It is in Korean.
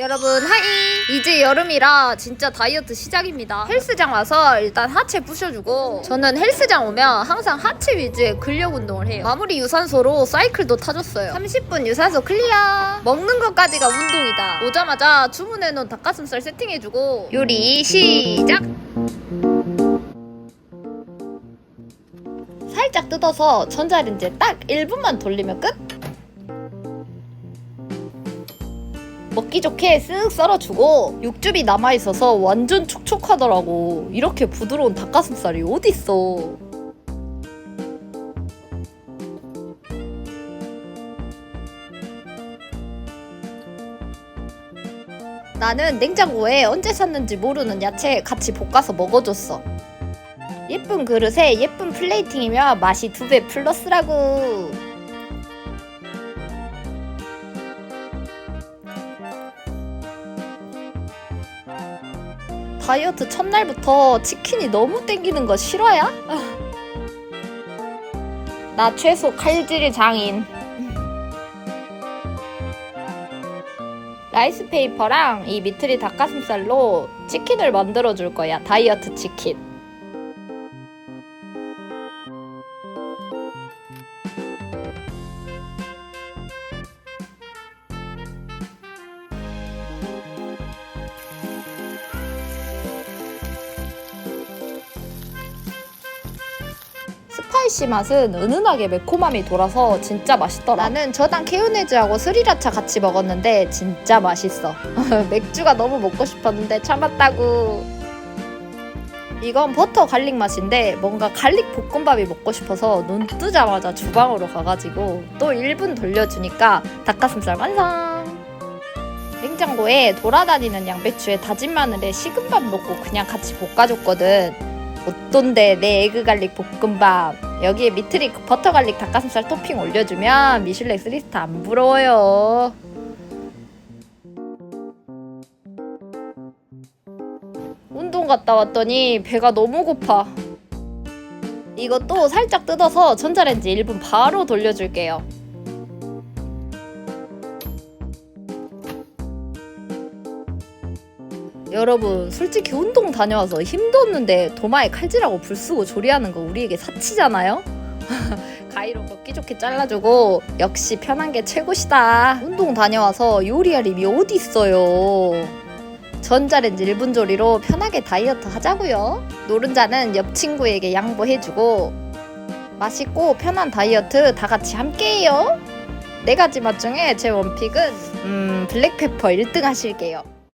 여러분 하이! 이제 여름이라 진짜 다이어트 시작입니다. 헬스장 와서 일단 하체 부셔주고 저는 헬스장 오면 항상 하체 위주의 근력 운동을 해요. 마무리 유산소로 사이클도 타줬어요. 30분 유산소 클리어! 먹는 것까지가 운동이다. 오자마자 주문해놓은 닭가슴살 세팅해주고 요리 시작! 살짝 뜯어서 전자레인지에 딱 1분만 돌리면 끝 먹기 좋게 쓱 썰어주고 육즙이 남아있어서 완전 촉촉하더라고. 이렇게 부드러운 닭가슴살이 어딨어. 나는 냉장고에 언제 샀는지 모르는 야채 같이 볶아서 먹어줬어. 예쁜 그릇에 예쁜 플레이팅이면 맛이 두 배 플러스라고 다이어트 첫날부터 치킨이 너무 땡기는 거 싫어요? 아. 나 최소 칼질 장인. 라이스 페이퍼랑 이 미트리 닭가슴살로 치킨을 만들어 줄 거야. 다이어트 치킨. 스파이시 맛은 은은하게 매콤함이 돌아서 진짜 맛있더라. 나는 저당 케요네즈하고 스리라차 같이 먹었는데 진짜 맛있어. 맥주가 너무 먹고 싶었는데 참았다고. 이건 버터 갈릭 맛인데 뭔가 갈릭 볶음밥이 먹고 싶어서 눈 뜨자마자 주방으로 가가지고 또 1분 돌려주니까 닭가슴살 완성! 냉장고에 돌아다니는 양배추에 다진 마늘에 식은 밥 넣고 그냥 같이 볶아줬거든. 어떤데 내 에그 갈릭 볶음밥 여기에 미트리 버터 갈릭 닭가슴살 토핑 올려주면 미슐랭 3스타 안 부러워요. 운동 갔다 왔더니 배가 너무 고파. 이것도 살짝 뜯어서 전자레인지 1분 바로 돌려줄게요 여러분 솔직히 운동 다녀와서 힘도 없는데 도마에 칼질하고 불 쓰고 조리하는 거 우리에게 사치잖아요? 가위로 먹기 좋게 잘라주고 역시 편한 게 최고시다. 운동 다녀와서 요리할 힘이 어디 있어요? 전자레인지 1분 조리로 편하게 다이어트 하자고요. 노른자는 옆 친구에게 양보해주고 맛있고 편한 다이어트 다 같이 함께해요. 네 가지 맛 중에 제 원픽은 음 블랙페퍼 1등 하실게요